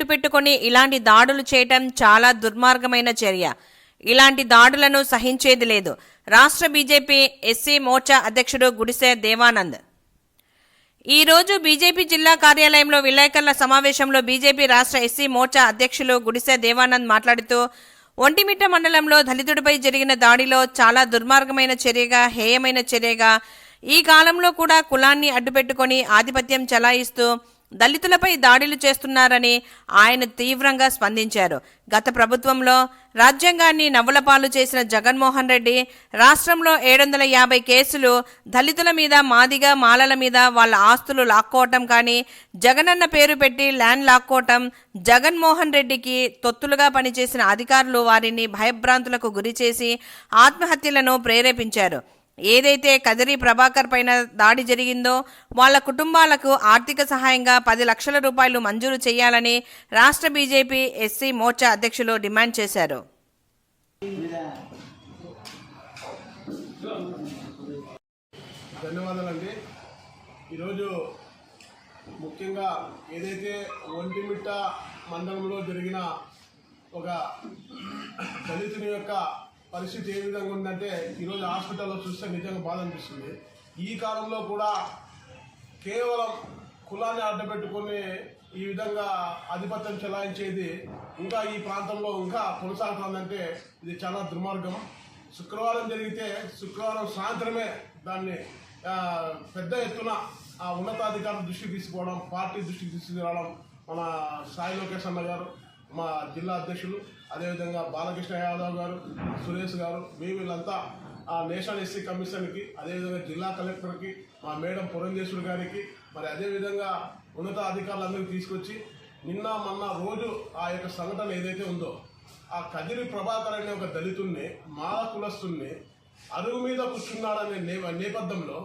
అడ్డుపెట్టుకొని ఇలాంటి దాడులు చేయటం చాలా దుర్మార్గమైన చర్య. ఇలాంటి దాడులను సహించేది లేదు. రాష్ట్ర బీజేపీ ఎస్సీ మోర్చా అధ్యక్షుడు గుడిసె దేవానంద్. ఈ రోజు బీజేపీ జిల్లా కార్యాలయంలో విలేకరుల సమావేశంలో బీజేపీ రాష్ట్ర ఎస్సీ మోర్చా అధ్యక్షులు గుడిసె దేవానంద్ మాట్లాడుతూ ఒంటిమిట్ట మండలంలో దళితుడిపై జరిగిన దాడిలో చాలా దుర్మార్గమైన చర్యగా హేయమైన చర్యగా ఈ కాలంలో కూడా కులాన్ని అడ్డుపెట్టుకొని ఆధిపత్యం చలాయిస్తూ దళితులపై దాడులు చేస్తున్నారని ఆయన తీవ్రంగా స్పందించారు. గత ప్రభుత్వంలో రాజ్యాంగాన్ని నవ్వులపాలు చేసిన జగన్మోహన్ రెడ్డి రాష్ట్రంలో ఏడు వందల యాభై కేసులు దళితుల మీద మాదిగా మాలల మీద వాళ్ళ ఆస్తులు లాక్కోవటం కానీ జగనన్న పేరు పెట్టి ల్యాండ్ లాక్కోవటం జగన్మోహన్ రెడ్డికి తొత్తులుగా పనిచేసిన అధికారులు వారిని భయభ్రాంతులకు గురిచేసి ఆత్మహత్యలను ప్రేరేపించారు. ఏదైతే కదిరి ప్రభాకర్ పైన దాడి జరిగిందో వాళ్ళ కుటుంబాలకు ఆర్థిక సహాయంగా పది లక్షల రూపాయలు మంజూరు చేయాలని రాష్ట్ర బీజేపీ ఎస్సీ మోర్చా అధ్యక్షులు డిమాండ్ చేశారు. ధన్యవాదాలండి. ఈరోజు ముఖ్యంగా ఏదైతే ఒంటిమిట్ట మండలంలో జరిగిన ఒక దళితుని యొక్క పరిస్థితి ఏ విధంగా ఉందంటే ఈరోజు హాస్పిటల్లో చూస్తే నిజంగా బాధ అనిపిస్తుంది. ఈ కాలంలో కూడా కేవలం కులాన్ని అడ్డపెట్టుకొని ఈ విధంగా ఆధిపత్యం చెలాయించేది ఇంకా ఈ ప్రాంతంలో ఇంకా కొనసాగుతుందంటే ఇది చాలా దుర్మార్గం. శుక్రవారం జరిగితే శుక్రవారం సాయంత్రమే దాన్ని పెద్ద ఎత్తున ఆ ఉన్నతాధికారుల దృష్టికి తీసుకోవడం పార్టీ దృష్టికి తీసుకురావడం మన సాయి లోకేష్ అన్న గారు. మా జిల్లా అధ్యక్షులు అదేవిధంగా బాలకృష్ణ యాదవ్ గారు సురేష్ గారు మేము వీళ్ళంతా ఆ నేషనల్ ఎస్సీ కమిషన్కి అదేవిధంగా జిల్లా కలెక్టర్కి మా మేడం పురంధేశ్వరి గారికి మరి అదేవిధంగా ఉన్నత అధికారులందరికీ తీసుకొచ్చి నిన్న మొన్న రోజు ఆ యొక్క సంఘటన ఏదైతే ఉందో ఆ కదిరి ప్రభాకర్ అనే ఒక దళితుణ్ణి మాల కులస్తుణ్ణి అరుగు మీద కూర్చున్నాడనే నే నేపథ్యంలో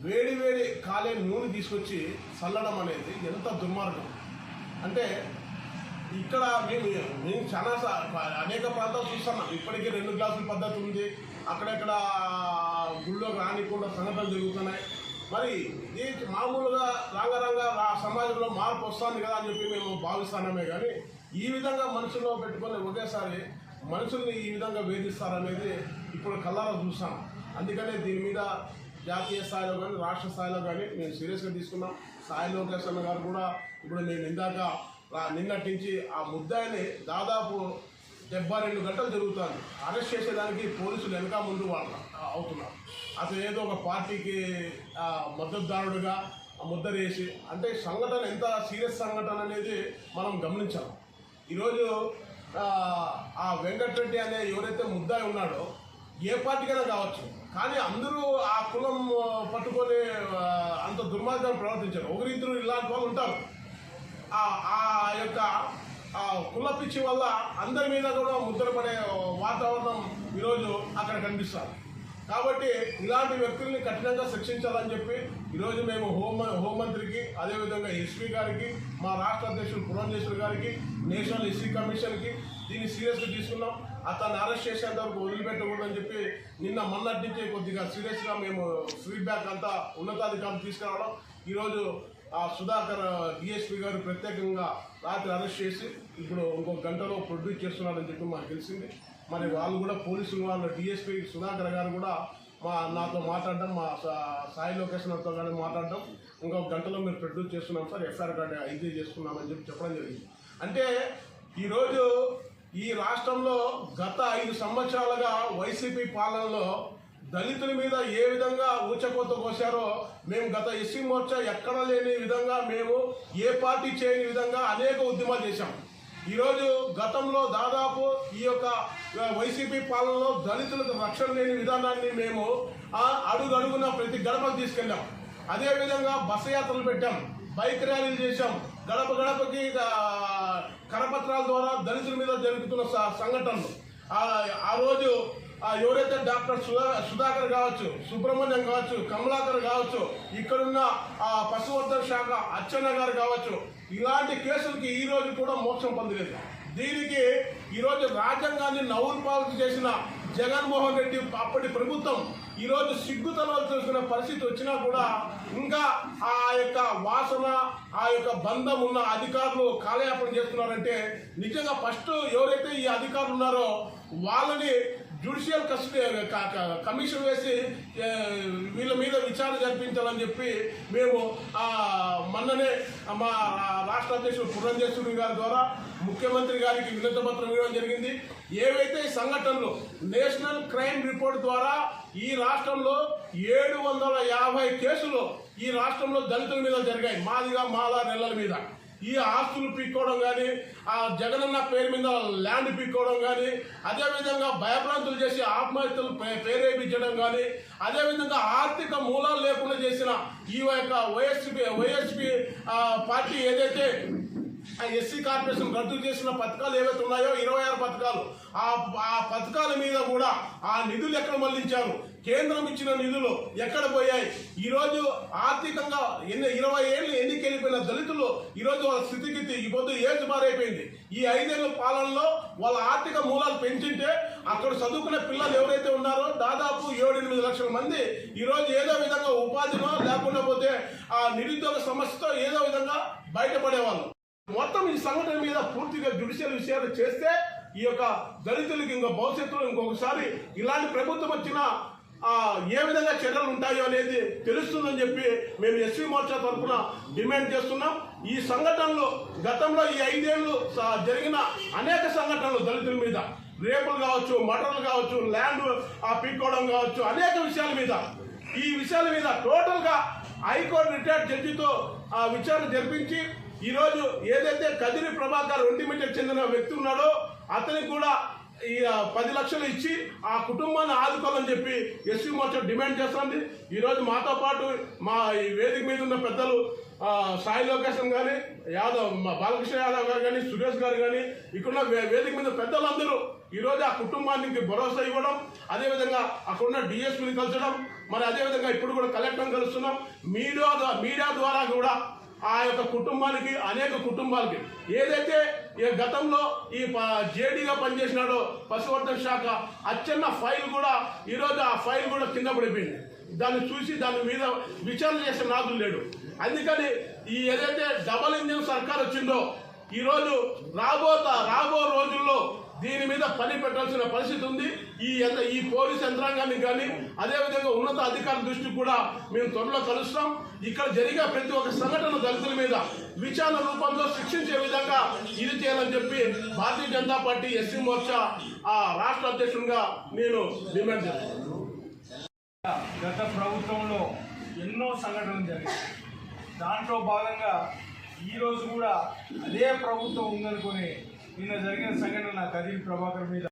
వేడి వేడి కాలే నూనె తీసుకొచ్చి చల్లడం అనేది ఎంత దుర్మార్గం. అంటే ఇక్కడ మేము మేము చాలా అనేక ప్రాంతాలు చూస్తున్నాం ఇప్పటికీ రెండు గ్లాసుల పద్ధతి ఉంది. అక్కడక్కడ గుళ్ళో రానికుండా సంఘటనలు జరుగుతున్నాయి. మరి ఇది మామూలుగా రంగరంగ సమాజంలో మార్పు వస్తుంది కదా అని చెప్పి మేము భావిస్తున్నామే కానీ ఈ విధంగా మనుషుల్లో పెట్టుకొని ఒకేసారి మనుషుల్ని ఈ విధంగా వేధిస్తారనేది ఇప్పుడు కళ్ళలో చూస్తాం. అందుకనే దీని మీద జాతీయ స్థాయిలో కానీ రాష్ట్ర స్థాయిలో కానీ మేము సీరియస్గా తీసుకున్నాం. సాయి లోకేశ్వర్ గారు కూడా ఇప్పుడు నేను ఇందాక నిన్నటి నుంచి ఆ ముద్దాయిని దాదాపు డెబ్బై రెండు గంటలు జరుగుతుంది. అరెస్ట్ చేసేదానికి పోలీసులు వెనక ముందు వాళ్ళ అవుతున్నారు. అసలు ఏదో ఒక పార్టీకి మద్దతుదారుడుగా ముద్దరేసి వేసి అంటే సంఘటన ఎంత సీరియస్ సంఘటన అనేది మనం గమనించాలి. ఈరోజు ఆ, వెంకటరెడ్డి అనే ఎవరైతే ముద్దాయి ఉన్నాడో ఏ పార్టీకైనా కావచ్చు. కానీ అందరూ ఆ కులం పట్టుకొని అంత దుర్మార్గం ప్రవర్తించారు. ఒకరిద్దరు ఇలాంటి వాళ్ళు ఉంటారు. ఆ కుల పిచ్చి వల్ల అందరి మీద కూడా ముద్రపడే వాతావరణం ఈరోజు అక్కడ కనిపిస్తారు కాబట్టి ఇలాంటి వ్యక్తుల్ని కఠినంగా శిక్షించాలని చెప్పి ఈరోజు మేము హోం హోంమంత్రికి అదేవిధంగా ఎస్పీ గారికి మా రాష్ట్ర అధ్యక్షుడు పురంజేశ్వర్ గారికి నేషనల్ ఎస్సీ కమిషన్కి దీన్ని సీరియస్గా తీసుకున్నాం. అతన్ని అరెస్ట్ చేసేంత వరకు వదిలిపెట్టకూడదని చెప్పి నిన్న మొన్నటి నుంచి కొద్దిగా సీరియస్గా మేము ఫీడ్బ్యాక్ అంతా ఉన్నతాధికారులు తీసుకురావడం ఈరోజు ఆ సుధాకర్ డిఎస్పీ గారు ప్రత్యేకంగా రాత్రి అరెస్ట్ చేసి ఇప్పుడు ఇంకొక గంటలో ప్రొడ్యూస్ చేస్తున్నారని చెప్పి మాకు తెలిసింది. మరి వాళ్ళు కూడా పోలీసులు వాళ్ళు డిఎస్పీ సుధాకర్ గారు కూడా మా నాతో మాట్లాడడం మా సాయి లొకేషన్తో కానీ మాట్లాడడం ఇంకొక గంటలో మీరు ప్రొడ్యూస్ చేస్తున్నాం సార్ ఎఫ్ఐఆర్ కార్డు ఐటీ చేస్తున్నామని చెప్పి చెప్పడం జరిగింది. అంటే ఈరోజు ఈ రాష్ట్రంలో గత ఐదు సంవత్సరాలుగా వైసీపీ పాలనలో దళితుల మీద ఏ విధంగా ఊచకోత కోశారో మేము గత ఎస్సీ మోర్చా ఎక్కడ లేని విధంగా మేము ఏ పార్టీ చేయని విధంగా అనేక ఉద్యమాలు చేశాం. ఈరోజు గతంలో దాదాపు ఈ యొక్క వైసీపీ పాలనలో దళితులకు రక్షణ లేని విధానాన్ని మేము ఆ, అడుగడుగున ప్రతి గడపకు తీసుకెళ్ళాం. అదేవిధంగా బస యాత్రలు పెట్టాం బైక్ ర్యాలీలు చేశాం. గడప గడపకి కరపత్రాల ద్వారా దళితుల మీద జరుగుతున్న సంఘటనలు. ఆ రోజు ఎవరైతే డాక్టర్ సుధా సుధాకర్ కావచ్చు సుబ్రహ్మణ్యం కావచ్చు కమలాకర్ కావచ్చు ఇక్కడున్న ఆ పశువర్ధన శాఖ అచ్చన్న గారు కావచ్చు ఇలాంటి కేసులకి ఈ రోజు కూడా మోక్షం పొందలేదు. దీనికి ఈరోజు రాజ్యాంగాన్ని నవ్వులు చేసిన జగన్మోహన్ రెడ్డి అప్పటి ప్రభుత్వం ఈరోజు సిగ్గుతనాలు చూసిన పరిస్థితి వచ్చినా కూడా ఇంకా ఆ యొక్క వాసన ఆ యొక్క బంధం ఉన్న అధికారులు కాలయాపన చేస్తున్నారంటే నిజంగా ఫస్ట్ ఎవరైతే ఈ అధికారులు ఉన్నారో వాళ్ళని జ్యుడిషియల్ కస్టడీ కమిషన్ వేసి వీళ్ళ మీద విచారణ జరిపించాలని చెప్పి మేము మొన్ననే మా రాష్ట్ర అధ్యక్షుడు పురంధేశ్వరి గారి ద్వారా ముఖ్యమంత్రి గారికి వినతి పత్రం ఇవ్వడం జరిగింది. ఏవైతే ఈ సంఘటనలు నేషనల్ క్రైమ్ రిపోర్ట్ ద్వారా ఈ రాష్ట్రంలో ఏడు వందల యాభై కేసులు ఈ రాష్ట్రంలో దళితుల మీద జరిగాయి. మాదిగా మాలా నెలల మీద. ఈ ఆస్తులు పీక్కోవడం కానీ ఆ జగనన్న పేరు మీద ల్యాండ్ పీక్కోవడం కానీ అదేవిధంగా భయభ్రాంతులు చేసి ఆత్మహత్యలు పేరేపించడం ప్రేరేపించడం కానీ అదేవిధంగా ఆర్థిక మూలాలు లేకుండా చేసిన ఈ యొక్క వైఎస్పీ వైఎస్పి పార్టీ ఏదైతే ఎస్సీ కార్పొరేషన్ రద్దు చేసిన పథకాలు ఏవైతే ఉన్నాయో ఇరవై ఆరు పథకాలు ఆ ఆ పథకాల మీద కూడా ఆ నిధులు ఎక్కడ మళ్ళించారు? కేంద్రం ఇచ్చిన నిధులు ఎక్కడ పోయాయి? ఈరోజు ఆర్థికంగా ఎన్ని ఇరవై ఏళ్ళు ఎన్నికెళ్ళిపోయిన దళితులు ఈరోజు వాళ్ళ స్థితిగతి ఈ పొద్దు ఏజ్ మారైపోయింది ఈ ఐదేళ్ళ పాలనలో వాళ్ళ ఆర్థిక మూలాలు పెంచింటే అక్కడ చదువుకునే పిల్లలు ఎవరైతే ఉన్నారో దాదాపు ఏడు ఎనిమిది లక్షల మంది ఈరోజు ఏదో విధంగా ఉపాధినో లేకుండా పోతే ఆ నిరుద్యోగ సమస్యతో ఏదో విధంగా బయటపడేవాళ్ళు. మొత్తం ఈ సంఘటన మీద పూర్తిగా జుడిషియల్ విషయాలు చేస్తే ఈ యొక్క దళితులకి ఇంకా భవిష్యత్తులో ఇంకొకసారి ఇలాంటి ప్రభుత్వం వచ్చినా ఏ విధంగా చర్యలు ఉంటాయో అనేది తెలుస్తుందని చెప్పి మేము ఎస్సీ మోర్చా తరఫున డిమాండ్ చేస్తున్నాం. ఈ సంఘటనలు గతంలో ఈ ఐదేళ్ళు జరిగిన అనేక సంఘటనలు దళితుల మీద. రేపులు కావచ్చు మటన్లు కావచ్చు ల్యాండ్ పీక్కోవడం కావచ్చు అనేక విషయాల మీద. ఈ విషయాల మీద టోటల్గా హైకోర్టు రిటైర్డ్ జడ్జితో ఆ విచారణ జరిపించి ఈరోజు ఏదైతే కదిరి ప్రభాకర్ ఒంటిమిట్టకు చెందిన వ్యక్తి ఉన్నాడో అతనికి కూడా పది లక్షలు ఇచ్చి ఆ కుటుంబాన్ని ఆదుకోవాలని చెప్పి ఎస్సీ మోర్చా డిమాండ్ చేస్తుంది. ఈరోజు మాతో పాటు మా ఈ వేదిక మీద ఉన్న పెద్దలు సాయి లోకేషన్ కానీ యాదవ్ మా బాలకృష్ణ యాదవ్ గారు కానీ సురేష్ గారు కానీ ఇక్కడున్న వే- వేదిక మీద పెద్దలందరూ ఈరోజు ఆ కుటుంబానికి భరోసా ఇవ్వడం అదేవిధంగా అక్కడున్న డిఎస్పీని కలచడం మరి అదేవిధంగా ఇప్పుడు కూడా కలెక్టర్ని కలుస్తున్నాం. మీడియా మీడియా ద్వారా కూడా ఆ యొక్క కుటుంబానికి అనేక కుటుంబాలకి ఏదైతే ఈ గతంలో ఈ ప- జేడీగా పనిచేసినాడో పశువర్ధన శాఖ అచ్చన్న ఫైల్ కూడా ఈరోజు ఆ ఫైల్ కూడా కింద పడిపోయింది. దాన్ని చూసి దాని మీద విచారణ చేసే నాకు లేడు. అందుకని ఈ ఏదైతే డబల్ ఇంజిన్ సర్కార్ వచ్చిందో ఈరోజు రాబో రాబో రోజుల్లో దీని మీద పని పెట్టాల్సిన పరిస్థితి ఉంది. ఈ ఈ పోలీస్ యంత్రాంగాన్ని కానీ అదేవిధంగా ఉన్నత అధికారుల దృష్టి కూడా మేము త్వరలో కలుస్తాం. ఇక్కడ జరిగే ప్రతి ఒక్క సంఘటన దళితుల మీద విచారణ రూపంలో శిక్షించే విధంగా ఇది చేయాలని చెప్పి భారతీయ జనతా పార్టీ ఎస్సీ మోర్చా ఆ రాష్ట్ర అధ్యక్షుడిగా నేను డిమాండ్ చేస్తాను గత ప్రభుత్వంలో ఎన్నో సంఘటనలు జరిగాయి. దాంట్లో భాగంగా ఈరోజు కూడా అదే ప్రభుత్వం ఉందనుకునే నిన్న జరిగిన సంఘటన నా కదిరి ప్రభాకర్ మీద.